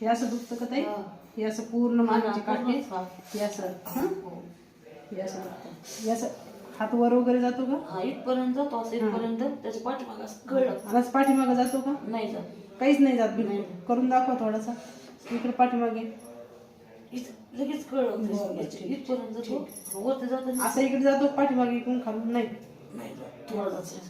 हे असं दुखतं का ताई? हा. असं पूर्ण मानेचे काटे. हा. असं हं? हे. असं दुखतं. हे असं हात वर वगैरे जातो का? हा इथपर्यंत जातो असं इथपर्यंत. त्याच्या पाठीमाग असं कळलं पाठीमागं जातो का? नाही जात. काहीच नाही जात बिलकुल. करून दाखवा थोडासा. इकडे पाठीमागे. इथं लगेच कळलं बरं, त्याच्या- ठीक, इथपर्यंत जातो. वरती जात असं इकडे जातो पाठीमागे इकडून खालून. नाही. नाही जात. थोडा जात.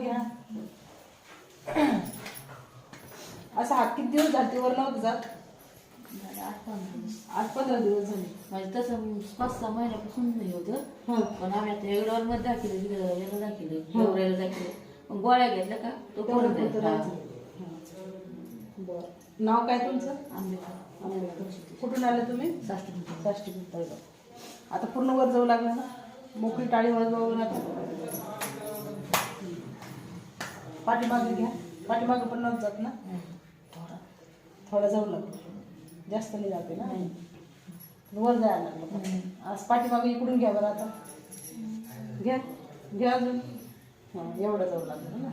घ्या. असं हात किती दिवस झाले वर नव्हतं जात आठ पंधरा दिवस. आठ पंधरा दिवस झाले. म्हणजे तसं पाच सहा महिन्यापासून नाही होतं. पण आम्ही आता एवढ्यावर मध्ये दाखिले याला दाखिले गौऱ्याला दाखिले. पण गोळ्या घेतल्या का? तो. हं. बरं. नाव काय तुमचं. आंबेडकर आंबेडकर. कुठून आले तुम्ही? शास्त्री साष्टी आता पूर्ण वर जाऊ लागला ना? मोकळी टाळी वाजवावं आता पाठीमागे घ्या. पाठीमागे पण नव्हतं जात ना. थोडा. थोडं जाऊ लागलं जास्त नाही जाते ना. वर जायला लागलं आज पाठीमागे इकडून घ्या बरं आता. घ्या. घ्या अजून. हां एवढं जाऊ लागलं ना.